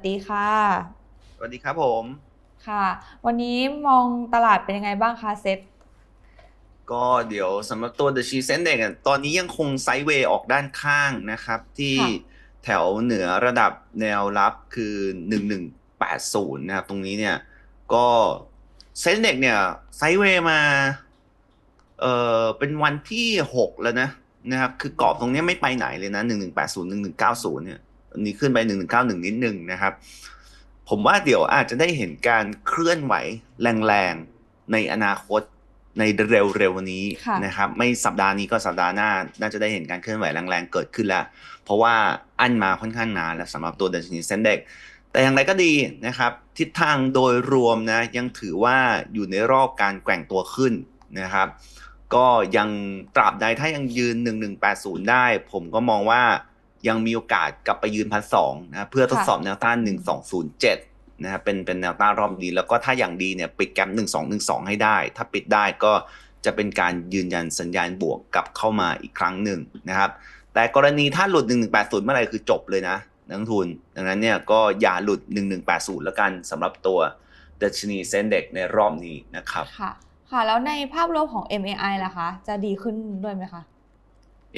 สวัสดีค่ะ สวัสดีครับผมค่ะ วันนี้มองตลาดเป็นยังไงบ้างคะเซ็ตก็เดี๋ยวสำหรับตัว The Cheese Index อะตอนนี้ยังคงไซด์เวย์ออกด้านข้างนะครับ ที่แถวเหนือระดับแนวรับคือ 1180 นะครับ ตรงนี้เนี่ย ก็เซ็นเด็กเนี่ยไซด์เวย์มาเอ่อเป็นวันที่ 6 แล้วนะนะครับ คือกรอบตรงเนี้ยไม่ไปไหนเลยนะ 1180 1190 เนี่ยอั นนี้ขึ้นไป1191นิดนึงนะครับ ผมว่าเดี๋ยวอาจจะได้เห็นการเคลื่อนไหวแรงๆในอนาคตในเร็วๆนี้ค่ะนะครับ ไม่สัปดาห์นี้ก็สัปดาห์หน้า น่าจะได้เห็นการเคลื่อนไหวแรงๆเกิดขึ้นแล้ว เพราะว่าอั้นมาค่อนข้างนานแล้วสำหรับตัวดัชนีเซ็นเด็กแต่อย่างไรก็ดีนะครับ ทิศทางโดยรวมนะยังถือว่าอยู่ในรอบการแกว่งตัวขึ้นนะครับ ก็ยังตราบใดถ้ายังยืน 1180 ได้ ผมก็มองว่า ยังมีโอกาสกลับไปยืนพันสองนะเพื่อทดสอบแนวต้าน1207นะครับเป็นเป็นแนวต้านรอบนี้แล้วก็ถ้าอย่างดีเนี่ยปิดแกม1212ให้ได้ ถ้าปิดได้ก็จะเป็นการยืนยันสัญญาณบวกกลับเข้ามาอีกครั้งหนึ่งนะครับ แต่กรณีถ้าหลุด 1180 เมื่อไหร่คือจบเลยนะนักลงทุน ดังนั้นเนี่ยก็อย่าหลุด 1180 แล้วกันสำหรับตัวดัชนีเซ็นเด็กในรอบนี้นะครับ ค่ะ ค่ะ แล้วในภาพรวมของ MAI ล่ะคะ จะดีขึ้นด้วยไหมคะ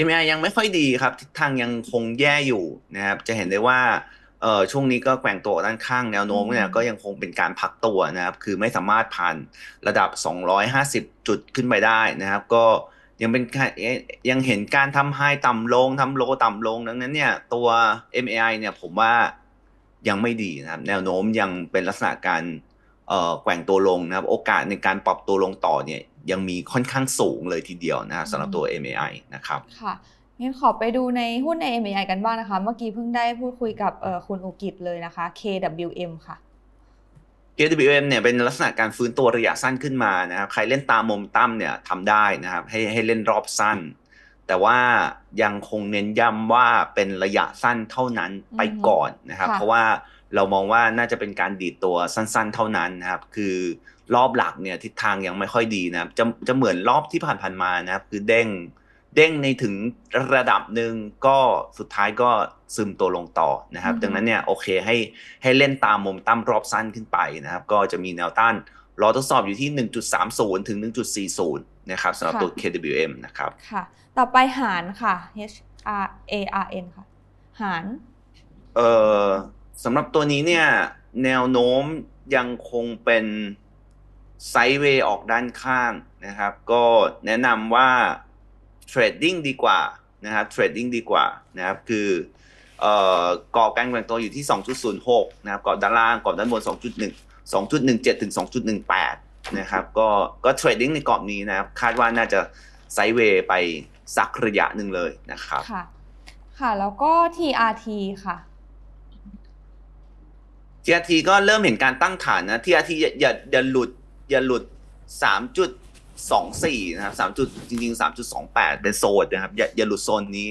MI ยังไม่ค่อยดีครับทิศทางยังคงแย่อยู่นะครับจะเห็นได้ว่าเอ่อช่วงนี้ก็แกว่งตัวด้านข้างแนวโน้มเนี่ยอืมก็ยังคงเป็นการพักตัวนะครับ คือไม่สามารถผ่านระดับ 250 จุดขึ้นไปได้นะครับ ก็ยังเป็นการเอ๊ะยังเห็นการทำไฮต่ำลงทำโลต่ำลงดังนั้นเนี่ยตัว MAI เนี่ยผมว่ายังไม่ดีนะครับ แนวโน้มยังเป็นลักษณะการเอ่อ แกว่งตัวลงนะครับโอกาสในการปรับตัวลงต่อเนี่ยยังมีค่อนข้างสูงเลยทีเดียวนะครับสำหรับตัว MAI นะครับค่ะงั้นขอไปดูในหุ้นใน MAI กันบ้างนะคะ เมื่อกี้เพิ่งได้พูดคุยกับเอ่อคุณอุกิจเลยนะคะ KWM ค่ะ KWM เนี่ยเป็นลักษณะการฟื้นตัวระยะสั้นขึ้นมานะครับใครเล่นตามโมมตั้มเนี่ยทำได้นะครับให้ให้เล่นรอบสั้น แต่ว่ายังคงเน้นย้ำว่าเป็นระยะสั้นเท่านั้นไปก่อนนะครับค่ะเพราะว่า เรามองว่าน่าจะเป็นการดีดตัวสั้นๆ เท่านั้นนะครับ คือรอบหลักเนี่ยทิศทางยังไม่ค่อยดีนะครับจะจะเหมือนรอบที่ผ่านๆมานะครับ คือเด้งเด้งในถึงระดับหนึ่งก็สุดท้ายก็ซึมตัวลงต่อนะครับอือฮึดังนั้นเนี่ยโอเคให้ให้เล่นตามมุมตั้มรอบสั้นขึ้นไปนะครับ ก็จะมีแนวต้านรอทดสอบอยู่ที่ 1.30 ถึง 1.40 นะครับสำหรับตัว KWM นะครับ ค่ะ ต่อไปหารค่ะ H R A R N ค่ะ หาร เอ่อ สำหรับตัวนี้เนี่ย แนวโน้มยังคงเป็นไซด์เวย์ออกด้านข้างนะครับ ก็แนะนำว่าเทรดดิ้งดีกว่านะครับเทรดดิ้งดีกว่านะครับ คือเอ่อกรอบการแกว่งตัวอยู่ที่ 2.06 นะครับกรอบด้านล่างกรอบด้านบน 2.1 2.17 ถึง 2.18 นะครับ ก็ก็เทรดดิ้งในกรอบนี้นะครับ คาดว่าน่าจะไซด์เวย์ไปสักระยะหนึ่งเลยนะครับ ค่ะ ค่ะ แล้วก็ TRT ค่ะ TRT ก็เริ่มเห็นการตั้งฐานนะ TRT อย่าอย่าอย่าหลุดอย่าหลุด3.24นะครับ 3. จุดจริงๆ3.28เป็นโซนนะครับอย่าอย่าหลุดโซนนี้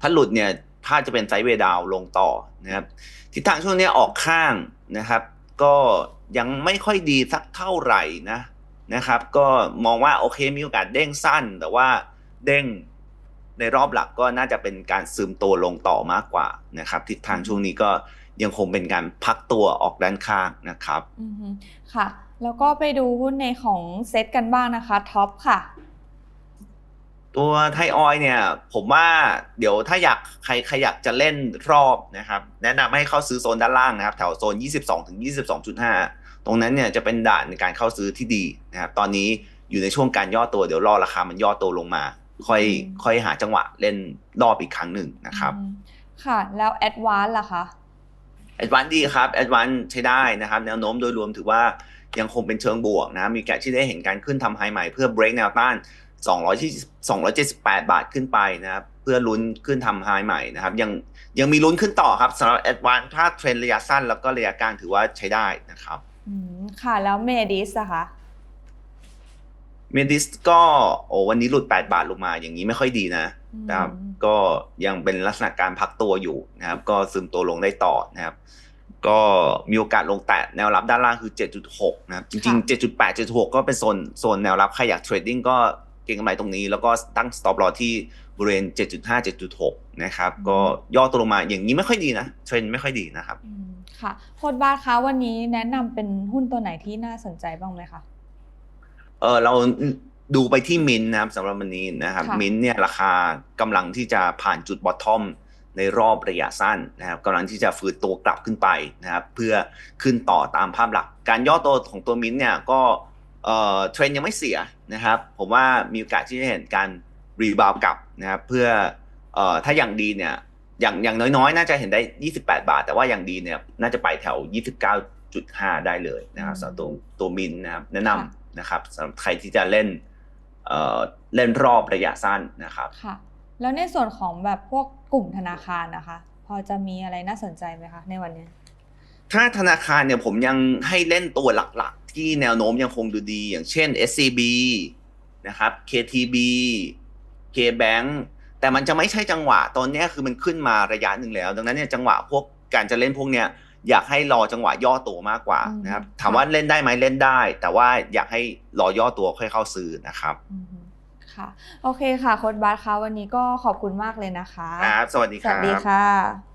ถ้าหลุดเนี่ยถ้าจะเป็นไซด์เวย์ดาวลงต่อนะครับทิศทางช่วงนี้ออกข้างนะครับ ก็ยังไม่ค่อยดีสักเท่าไหร่นะนะครับ ก็มองว่าโอเคมีโอกาสเด้งสั้น แต่ว่าเด้งในรอบหลักก็น่าจะเป็นการซึมตัวลงต่อมากกว่านะครับ ทิศทางช่วงนี้ก็ ยังคงเป็นการพักตัวออกด้านข้างนะครับอือฮึค่ะ แล้วก็ไปดูหุ้นในของเซตกันบ้างนะคะท็อปค่ะ ตัวไทยออยล์เนี่ย ผมว่าเดี๋ยวถ้าอยากใครใครอยากจะเล่นรอบนะครับ แนะนำให้เข้าซื้อโซนด้านล่างนะครับ แถวโซน 22ถึง22.5 ตรงนั้นเนี่ยจะเป็นด่านในการเข้าซื้อที่ดีนะครับตอนนี้อยู่ในช่วงการย่อตัวเดี๋ยวรอราคามันย่อตัวลงมา ค่อยอืมค่อยหาจังหวะเล่นรอบอีกครั้งหนึ่งนะครับอืมค่ะ แล้ว Advance ล่ะคะ แอดวานดีครับแอดวานใช้ได้นะครับแนวโน้มโดยรวมถือว่ายังคงเป็นเชิงบวกนะมีแกะที่ได้เห็นการขึ้นทำไฮใหม่เพื่อ break แนวต้าน200 278 บาทขึ้นไปนะครับเพื่อลุ้นขึ้นทำไฮใหม่นะครับยังยังมีลุ้นขึ้นต่อครับสำหรับแอดวานถ้าเทรนระยะสั้นแล้วก็ระยะกลางถือว่าใช้ได้นะครับอืมค่ะแล้วเมดิสอะคะ เมดิสก็โอ้วันนี้หลุด 8 บาทลงมาอย่างนี้ไม่ค่อยดีนะอืมนะครับก็ยังเป็นลักษณะการพักตัวอยู่นะครับ ก็ซึมตัวลงได้ต่อนะครับ ก็มีโอกาสลงแตะแนวรับด้านล่างคือ 7.6 นะครับ จริงๆ 7.8 7.6 ก็เป็นโซนโซนแนวรับใครอยากเทรดดิ้งก็เก็งกำไรตรงนี้ แล้วก็ตั้ง stop loss ที่บริเวณ 7.5 7.6 นะครับ ก็ย่อตัวลงมาอย่างนี้ไม่ค่อยดีนะเทรนด์ไม่ค่อยดีนะครับอืมค่ะโค้ดบาสคะวันนี้แนะนำเป็นหุ้นตัวไหนที่น่าสนใจบ้างไหมคะ เออเราดูไปที่มินท์นะครับสำหรับวันนี้นะครับค่ะมินท์เนี่ยราคากำลังที่จะผ่านจุดบอททอมในรอบระยะสั้นนะครับกำลังที่จะฟื้นตัวกลับขึ้นไปนะครับ เพื่อขึ้นต่อตามภาพหลัก การย่อตัวของตัวมินท์เนี่ยก็เอ่อเทรนด์ยังไม่เสียนะครับ ผมว่ามีโอกาสที่จะเห็นการรีบาวกลับนะครับเพื่อเอ่อถ้าอย่างดีเนี่ยอย่างอย่างน้อยๆ น่าจะเห็นได้ 28 บาท แต่ว่าอย่างดีเนี่ยน่าจะไปแถว 29.5 ได้เลยนะครับสำหรับตัวตัวมินท์นะครับ แนะนำ นะครับสำหรับใครที่จะเล่นเอ่อเล่นรอบระยะสั้นนะครับค่ะแล้วในส่วนของแบบพวกกลุ่มธนาคารนะคะ พอจะมีอะไรน่าสนใจไหมคะในวันนี้ถ้าธนาคารเนี่ยผมยังให้เล่นตัวหลักๆ ที่แนวโน้มยังคงดูดี อย่างเช่น SCB นะครับ KTB KBank แต่มันจะไม่ใช่จังหวะตอนเนี้ยคือมันขึ้นมาระยะหนึ่งแล้ว ดังนั้นเนี่ยจังหวะพวกการจะเล่นพวกเนี้ย อยากให้รอจังหวะย่อตัวมากกว่าอืมนะครับค่ะถามว่าเล่นได้ไหมเล่นได้ แต่ว่าอยากให้รอย่อตัวค่อยเข้าซื้อนะครับอืมค่ะโอเคค่ะโค้ดบาสคะวันนี้ก็ขอบคุณมากเลยนะคะครับสวัสดีสครัวัสดีบค่ะ